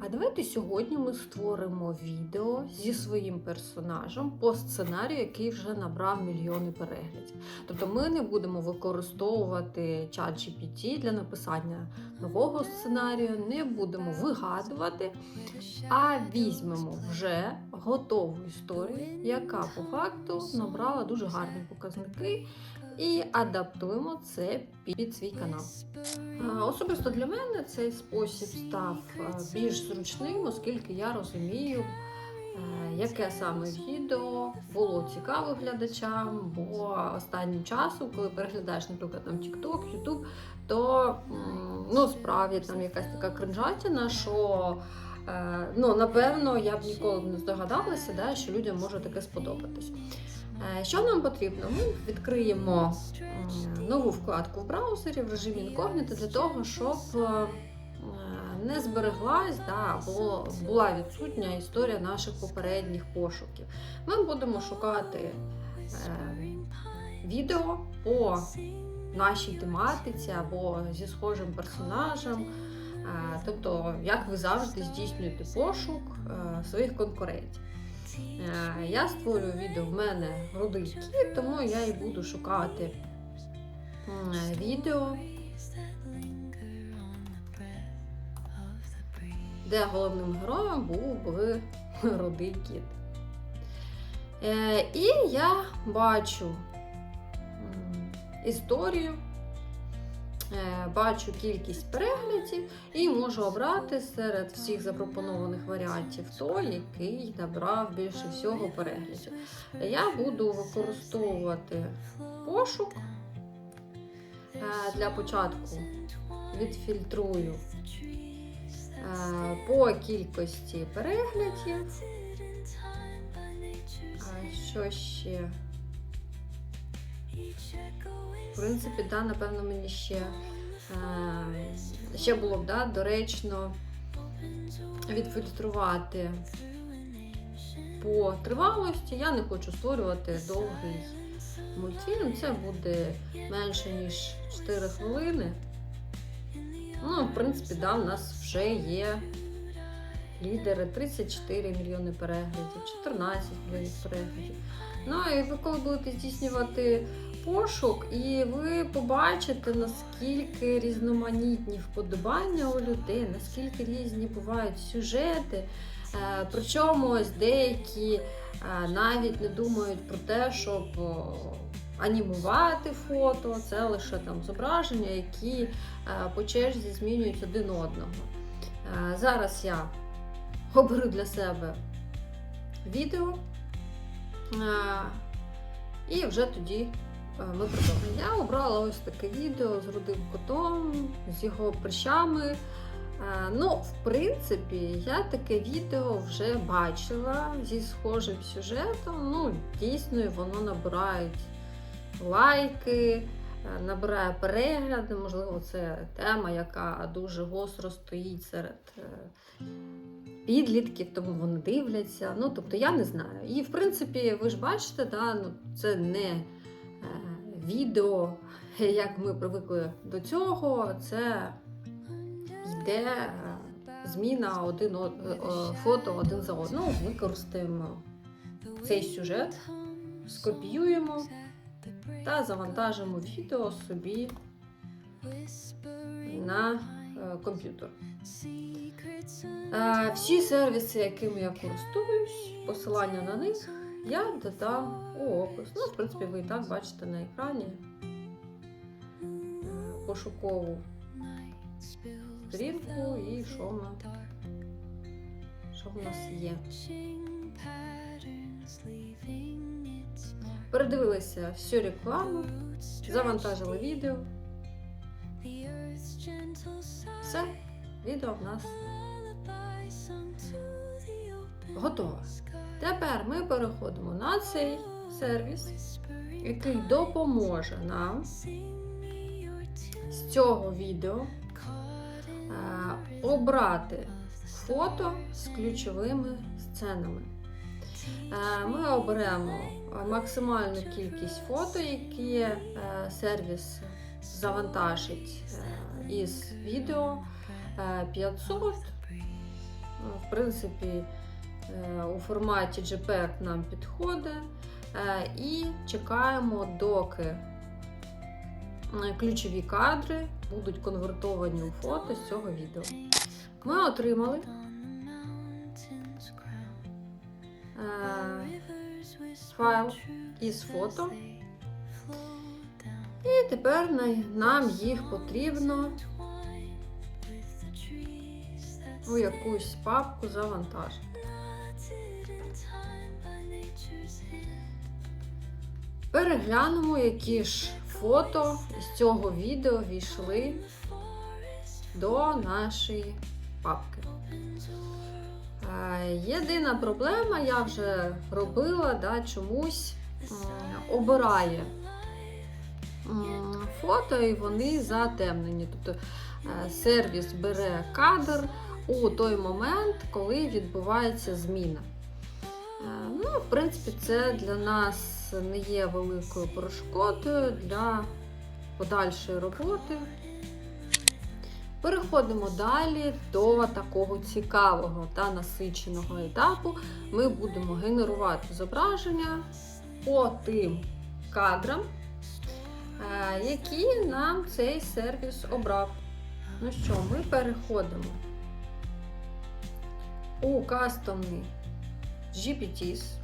А давайте сьогодні ми створимо відео зі своїм персонажем по сценарію, який вже набрав мільйони переглядів. Тобто ми не будемо використовувати чат GPT для написання нового сценарію, не будемо вигадувати, а візьмемо вже готову історію, яка по факту набрала дуже гарні показники, і адаптуємо це під свій канал. Особисто для мене цей спосіб став е, більш зручним, оскільки я розумію, е, яке саме відео було цікаво глядачам, бо останнім часом, коли переглядаєш, наприклад, там TikTok, YouTube, то ну, справді там якась така кринжатіна, що ну, напевно я б ніколи не здогадалася, да, що людям може таке сподобатись. Е, Що нам потрібно? Ми відкриємо нову вкладку в браузері в режимі інкогніто для того, щоб е, не збереглась да, або була відсутня історія наших попередніх пошуків. Ми будемо шукати е, відео по нашій тематиці або зі схожим персонажем. Е, Тобто, як ви завжди здійснюєте пошук е, своїх конкурентів. Е, Я створюю відео в мене рудий кіт, тому я і буду шукати відео, де головним героєм був би рудий кіт. І я бачу історію, бачу кількість переглядів і можу обрати серед всіх запропонованих варіантів той, який набрав більше всього переглядів. Я буду використовувати пошук. Е, Для початку відфільтрую е, по кількості переглядів. Що ще? В принципі, да, напевно, мені ще, е, ще було б да, доречно відфільтрувати по тривалості. Я не хочу створювати довгий мультфільм. Це буде менше, ніж 4 хвилини. Ну, в принципі, да, у нас вже є лідери 34 мільйони переглядів, 14 мільйонів переглядів. Ну і ви коли будете здійснювати пошук, і ви побачите, наскільки різноманітні вподобання у людей, наскільки різні бувають сюжети. Е, Причому ось деякі е, навіть не думають про те, щоб анімувати фото, це лише там зображення, які е, по черзі змінюють один одного. Е, Зараз я оберу для себе відео. е, І вже тоді е, ми продовжимо. Я обрала ось таке відео з рудим котом, з його прищами. Е, Ну, в принципі, я таке відео вже бачила зі схожим сюжетом. Ну, дійсно, воно набирають лайки, е, набирає перегляди. Можливо, це тема, яка дуже гостро стоїть серед е, підлітків, тому вони дивляться. Ну, тобто, я не знаю. І в принципі, ви ж бачите, да, ну, це не е, відео, як ми привикли до цього. Це йде е, зміна один од- е, е, фото один за. Ну, використаємо цей сюжет, скопіюємо та завантажимо відео собі на комп'ютер. Всі сервіси, якими я користуюсь, посилання на них я додам у опис. Ну, в принципі, ви і так бачите на екрані пошукову сторінку і що ми, що в нас є. Передивилися всю рекламу, завантажили відео. Все, відео в нас готове. Тепер ми переходимо на цей сервіс, який допоможе нам з цього відео е, обрати фото з ключовими сценами. Е, Ми оберемо максимальну кількість фото, які е, сервіс завантажить із відео. Е, 500 принципі, е, у форматі JPEG нам підходить. Е, І чекаємо, доки е, ключові кадри будуть конвертовані у фото з цього відео. Ми отримали е, файл із фото. І тепер нам їх потрібно у якусь папку завантажити. Переглянемо, які ж фото з цього відео війшли до нашої папки. Е, Єдина проблема, я вже робила, да, чомусь обирає фото і вони затемнені. Тобто е, сервіс бере кадр у той момент, коли відбувається зміна. Е, Ну, в принципі, це для нас не є великою перешкодою для подальшої роботи. Переходимо далі до такого цікавого та насиченого етапу. Ми будемо генерувати зображення по тим кадрам, е, які нам цей сервіс обрав. Ну що, ми переходимо у кастомний GPTs.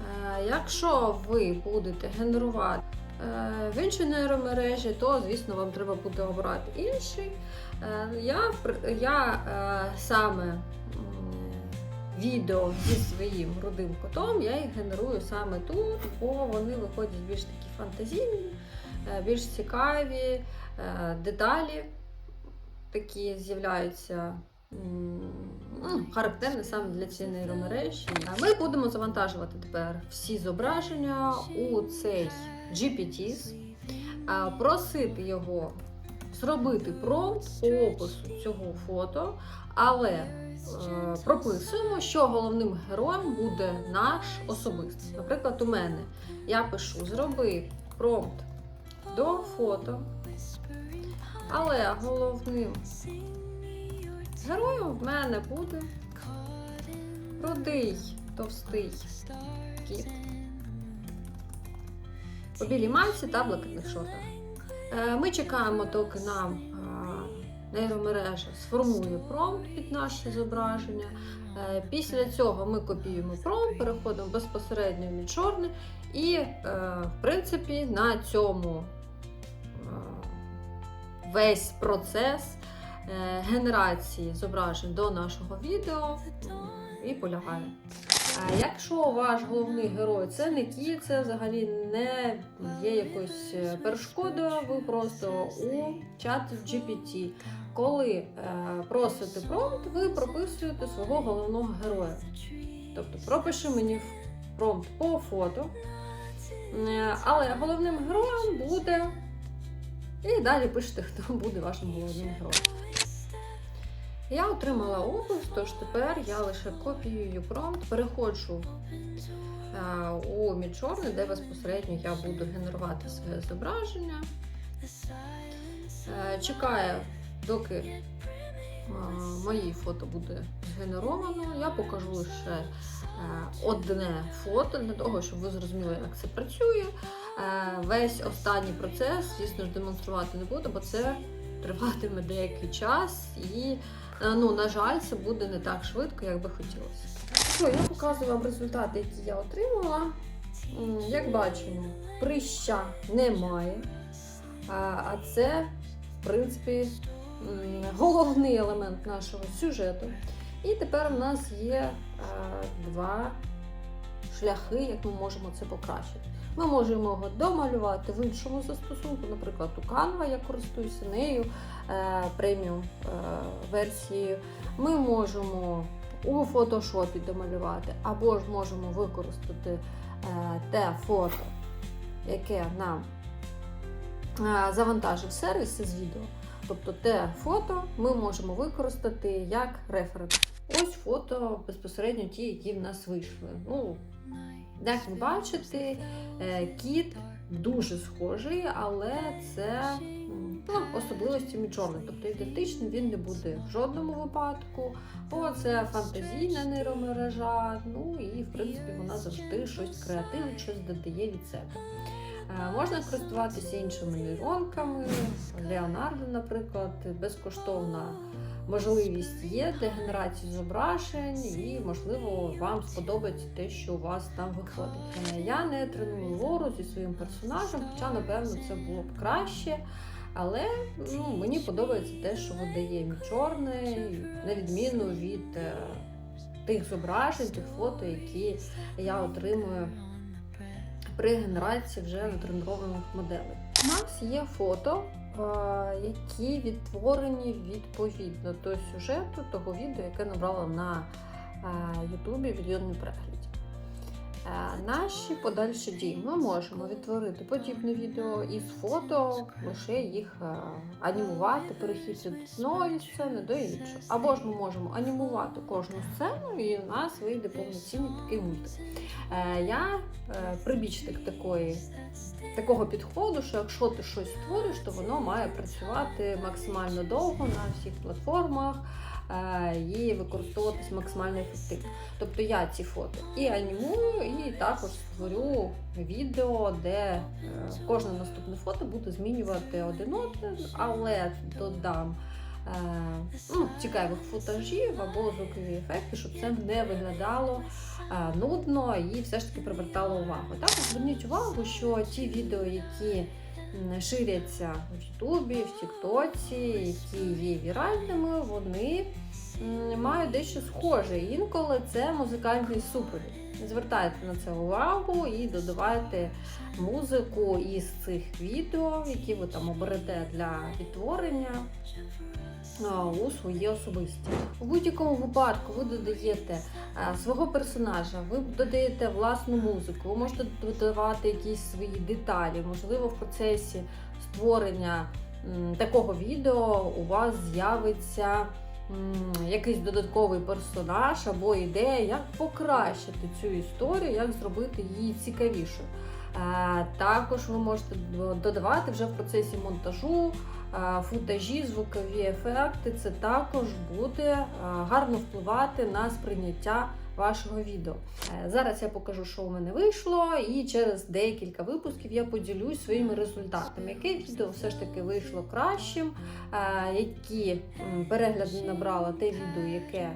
Е, Якщо ви будете генерувати е, в іншій нейромережі, то, звісно, вам треба буде обрати інший. Е, Я, я саме відео зі своїм рудим котом, я їх генерую саме тут, бо вони виходять більш такі фантазійні, більш цікаві, деталі такі з'являються. Ну, Характерні саме для цієї нейромережі. Ми будемо завантажувати тепер всі зображення у цей GPTs, а, просити його зробити промпт по опису цього фото, але е, прописуємо, що головним героєм буде наш особистий. Наприклад, у мене я пишу зроби промпт до фото, але головним героєм в мене буде рудий товстий кіт у білій майці та блакитних шортах. Е, Ми чекаємо, доки нам е, нейромережа сформує промпт під наше зображення. Е, Після цього ми копіюємо промпт, переходимо безпосередньо в мідчорни і, в принципі, на цьому весь процес генерації зображень до нашого відео і полягає. А якщо ваш головний герой це не кіт, це взагалі не є якоюсь е, перешкодою, ви просто у чат GPT. Коли е, просите промпт, ви прописуєте свого головного героя. Тобто пропиши мені промпт по фото. Е, Але головним героєм буде. І далі пишете, хто буде вашим головним героєм. Я отримала опис, тож тепер я лише копіюю промпт, переходжу е, у Midjourney, де безпосередньо я буду генерувати своє зображення. Е, чекаю, доки е, мої фото буде згенеровано. Я покажу лише одне фото для того, щоб ви зрозуміли, як це працює. Весь останній процес, звісно ж, демонструвати не буду, бо це триватиме деякий час і, ну, на жаль, це буде не так швидко, як би хотілося. Що, я показую вам результати, які я отримала. Як бачимо, прища немає. А а це, в принципі, головний елемент нашого сюжету. І тепер у нас є е, два шляхи, як ми можемо це покращити. Ми можемо його домалювати в іншому застосунку, наприклад, у Canva, я користуюся нею е, преміум е, версією. Ми можемо у фотошопі домалювати, або ж можемо використати е, те фото, яке нам завантажив сервіс із відео. Тобто те фото ми можемо використати як референс. Ось фото безпосередньо ті, які в нас вийшли. Ну, як ви бачите, е, кіт дуже схожий, але це ну, особливості Міджорни. Тобто ідентичним він не буде в жодному випадку, бо це фантазійна нейромережа. Ну і в принципі вона завжди щось креативить, щось додає від себе. Е, Можна користуватися іншими нейронками. Леонардо, наприклад, безкоштовна можливість є для зображень, і, можливо, вам сподобається те, що у вас там виходить. Я не треную лору зі своїм персонажем, хоча, напевно, це було б краще. Але ну, мені подобається те, що видає Мічорний, на відміну від е, тих зображень, тих фото, які я отримую при генерації вже натренованих моделей. У нас є фото, які відтворені відповідно до сюжету того відео, яке набрало на е, Ютубі мільйонний переглядів. Е, Наші подальші дії ми можемо відтворити подібне відео із фото, лише їх е, анімувати, перехід від одної сцени до іншої. Або ж ми можемо анімувати кожну сцену, і у нас вийде повноцінний такий мультик. Е, Я прибічник такої, такого підходу, що якщо ти щось створюєш, то воно має працювати максимально довго на всіх платформах е, і використовуватись максимально ефективно. Тобто я ці фото і анімую, і також створю відео, де е, кожне наступне фото буде змінювати один одне, але додам. е, Ну, цікавих футажів або звукові ефекти, щоб це не виглядало е, нудно і все ж таки привертало увагу. Також зверніть увагу, що ті відео, які ширяться в Ютубі, в Тіктоці, які є віральними, вони мають дещо схоже. Інколи це музикальний супровід. Звертайте на це увагу і додавайте музику із цих відео, які ви там оберете для відтворення у свої особисті. У будь-якому випадку ви додаєте свого персонажа, ви додаєте власну музику, ви можете додавати якісь свої деталі. Можливо, в процесі створення такого відео у вас з'явиться якийсь додатковий персонаж або ідея, як покращити цю історію, як зробити її цікавішою. Е, Також ви можете додавати вже в процесі монтажу футажі, звукові ефекти. Це також буде е, гарно впливати на сприйняття вашого відео. Е, Зараз я покажу, що у мене вийшло, і через декілька випусків я поділюсь своїми результатами. Яке відео все ж таки вийшло кращим, е, які перегляди набрало те відео, яке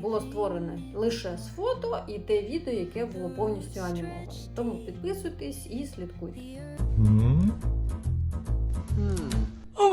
було створене лише з фото, і те відео, яке було повністю анімоване. Тому підписуйтесь і слідкуйте. Hmm?